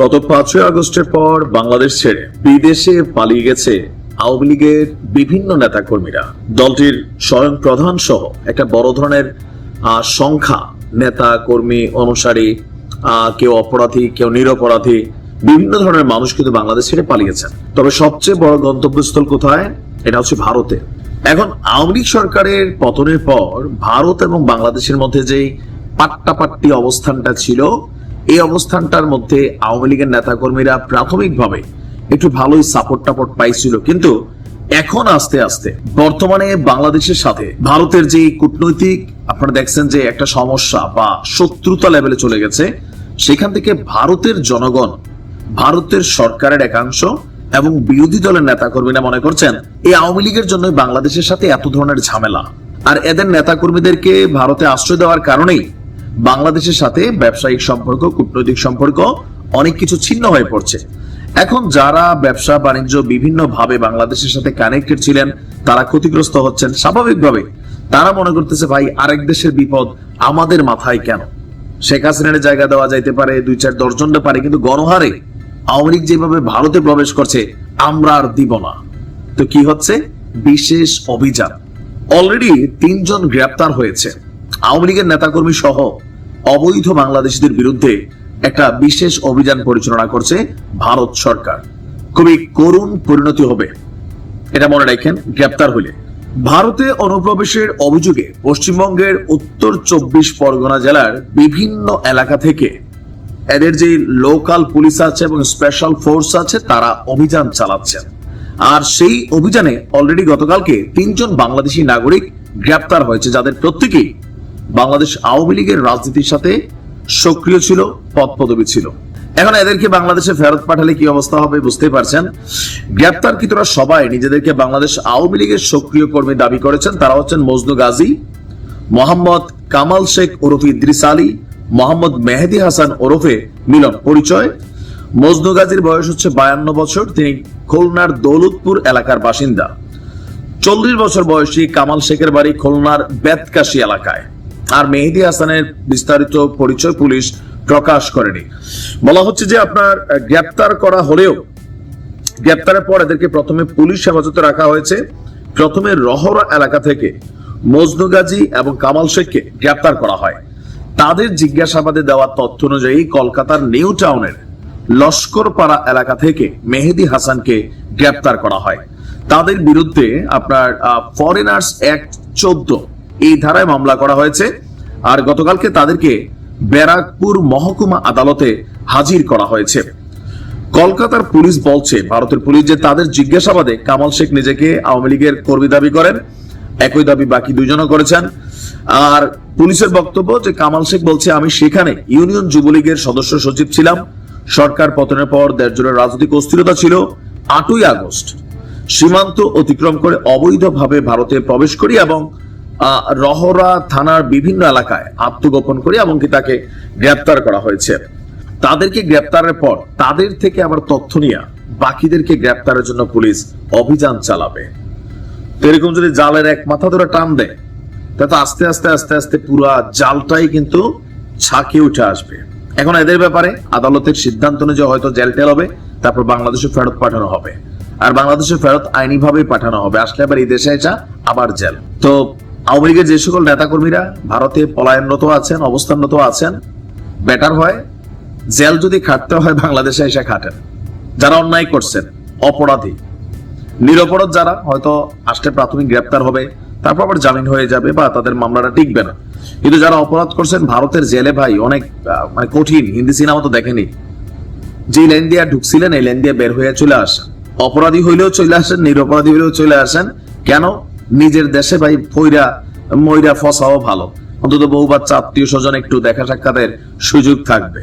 গত পাঁচই আগস্টের পর বাংলাদেশ ছেড়ে বিদেশে পালিয়ে গেছে আওয়ামী লীগের বিভিন্ন নেতাকর্মীরা। দলটির স্বয়ং প্রধান সহ একটা বড় ধরনের সংখ্যা নেতা কর্মী অনুসারী কেউ অপরাধী, কেউ নিরপরাধী, বিভিন্ন ধরনের মানুষ কিন্তু বাংলাদেশ ছেড়ে পালিয়েছেন। তবে সবচেয়ে বড় গন্তব্যস্থল কোথায়? এটা হচ্ছে ভারতে। এখন আওয়ামী লীগ সরকারের পতনের পর ভারত এবং বাংলাদেশের মধ্যে যেই পাট্টাপাট্টি অবস্থানটা ছিল এই অবস্থানটার মধ্যে আওয়ামী লীগের নেতাকর্মীরা প্রাথমিকভাবে একটু ভালোই সাপোর্ট টাপোর্ট পাইছিল। কিন্তু এখন আস্তে আস্তে বর্তমানে বাংলাদেশের সাথে ভারতের যে কূটনৈতিক, আপনারা দেখছেন যে একটা সমস্যা বা শত্রুতা লেভেলে চলে গেছে, সেখান থেকে ভারতের জনগণ, ভারতের সরকারের একাংশ এবং বিরোধী দলের নেতাকর্মীরা মনে করছেন, এই আওয়ামী লীগের জন্য বাংলাদেশের সাথে এত ধরনের ঝামেলা। আর এদের নেতাকর্মীদেরকে ভারতে আশ্রয় দেওয়ার কারণেই বাংলাদেশের সাথে ব্যবসায়িক সম্পর্ক, কূটনৈতিক সম্পর্ক অনেক কিছু ছিন্ন হয়ে পড়ছে। এখন যারা ব্যবসা, বাণিজ্য বিভিন্ন ভাবে বাংলাদেশের সাথে কানেক্টেড ছিলেন, তারা ক্ষতিগ্রস্ত হচ্ছেন স্বাভাবিকভাবে তারা মনে করতেছে, ভাই, আরেক দেশের বিপদ আমাদের মাথায় কেন? শেখ হাসিনার জায়গা দেওয়া যাইতে পারে, দুই চার দশজনটা পারে, কিন্তু গণহারে আওয়ামী লীগ যেভাবে ভারতে প্রবেশ করছে, আমরা আর দিব না। তো কি হচ্ছে? বিশেষ অভিযান। অলরেডি তিনজন গ্রেপ্তার হয়েছে। আওয়ামী লীগের নেতাকর্মী সহ অবৈধ বাংলাদেশিদের বিরুদ্ধে একটা বিশেষ অভিযান পরিচালনা করছে ভারত সরকার। খুবই করুণ পরিণতি হবে। এটা মনে রাখেন, গ্রেপ্তার হইলে ভারতে অনুপ্রবেশের অভিযোগে পশ্চিমবঙ্গের উত্তর চব্বিশ পরগনা জেলার বিভিন্ন এলাকা থেকে এদের যে লোকাল পুলিশ আছে এবং স্পেশাল ফোর্স আছে, তারা অভিযান চালাচ্ছেন। আর সেই অভিযানে অলরেডি গতকালকে তিনজন বাংলাদেশি নাগরিক গ্রেপ্তার হয়েছে, যাদের প্রত্যেকেই বাংলাদেশ আওয়ামী লীগের রাজনীতির সাথে সক্রিয় ছিল পদ পদবী ছিল। এখন এদেরকে বাংলাদেশে ফেরত পাঠালে কি অবস্থা হবে বুঝতে পারছেন? গ্রেপ্তারকৃতরা সবাই নিজেদেরকে বাংলাদেশ আওয়ামী লীগের সক্রিয় কর্মী দাবি করেছেন। তারা হচ্ছেন মজনু গাজী, মোহাম্মদ কামাল শেখ ওরফে ইদ্রিস আলী, মোহাম্মদ মেহেদি হাসান ওরফে মিলন পরিচয়। মজনু গাজীর বয়স হচ্ছে বায়ান্ন বছর, তিনি খুলনার দৌলতপুর এলাকার বাসিন্দা। চল্লিশ বছর বয়সী কামাল শেখের বাড়ি খুলনার বেতকাশি এলাকায়। আর মেহেদি হাসানের বিস্তারিত পরিচয় পুলিশ প্রকাশ করেনি। বলা হচ্ছে যে আপনার গ্রেপ্তার করা হলেও, গ্রেপ্তারের পর এদেরকে প্রথমে পুলিশ হেফাজতে রাখা হয়েছে। প্রথমে রহরা এলাকা থেকে মজনু গাজী এবং কামাল শেখকে গ্রেপ্তার করা হয়। তাদের জিজ্ঞাসাবাদে দেওয়া তথ্য অনুযায়ী কলকাতার নিউ টাউনের লস্করপাড়া এলাকা থেকে মেহেদি হাসানকে গ্রেপ্তার করা হয়। তাদের বিরুদ্ধে আপনার ফরেনার্স অ্যাক্ট চোদ্দ এই ধারায় মামলা করা হয়েছে। আর গতকালকে তাদেরকে ব্যারাকপুর মহকুমা আদালতে হাজির করা হয়েছে। কলকাতার পুলিশ বলছে, ভারতের পুলিশ যে তাদের জিজ্ঞাসাবাদে কামাল শেখ নিজেকে আওয়ামী লীগের কর্মী দাবি করেন, একই দাবি বাকি দুজনও করেছেন। আর পুলিশের বক্তব্য যে কামাল শেখ বলছে, আমি সেখানে ইউনিয়ন যুবলীগের সদস্য সচিব ছিলাম। সরকার পতনের পর দেড় জনের রাজনৈতিক অস্থিরতা ছিল। আটই আগস্ট সীমান্ত অতিক্রম করে অবৈধভাবে ভারতে প্রবেশ করি এবং রহরা থানার বিভিন্ন এলাকায় আত্মগোপন করে এমনকি তাকে গ্রেপ্তার করা হয়েছে। তাদেরকে গ্রেপ্তারের পর তাদের থেকে আবার তথ্য নিয়ে বাকিদেরকে গ্রেপ্তারের জন্য পুলিশ অভিযান চালাবে। এরকম যদি জালের এক মাথা ধরে টান দেয় তাতে আস্তে আস্তে আস্তে আস্তে পুরা জালটাই কিন্তু ছাকে উঠে আসবে। এখন এদের ব্যাপারে আদালতের সিদ্ধান্ত অনুযায়ী হয়তো জেল টেল হবে, তারপর বাংলাদেশে ফেরত পাঠানো হবে। আর বাংলাদেশে ফেরত আইনিভাবে পাঠানো হবে। আসলে আবার এই দেশে এসে আবার জেল। তো আওয়ামী লীগের যে সকল নেতাকর্মীরা ভারতে পলায়নরত আছেন, অবস্থানরত আছেন, বেটার হয়, জেল যদি খাটতে হয়, বাংলাদেশে এসে খাটেন। যারা অন্যায় করছেন, অপরাধী। নিরপরাধ যারা, হয়তো আসলে প্রাথমিক গ্রেপ্তার হবে, তারপর আবার জামিন হয়ে যাবে বা তাদের মামলাটা টিকবে না। কিন্তু যারা অপরাধ করছেন, ভারতের জেলে ভাই অনেক মানে কঠিন, হিন্দি সিনেমা তো দেখেনি। যে লাইন দিয়ে ঢুকছিলেন, এই লাইন দিয়ে বের হয়ে চলে আসেন। অপরাধী হইলেও চলে আসেন, নিরপরাধী হইলেও চলে আসেন। কেন? নিজের দেশে ভাই ফইরা ময়রা ফসাও ভালো। অন্তত বউ বাচ্চা আত্মীয় স্বজন একটু দেখা সাক্ষাতের সুযোগ থাকবে।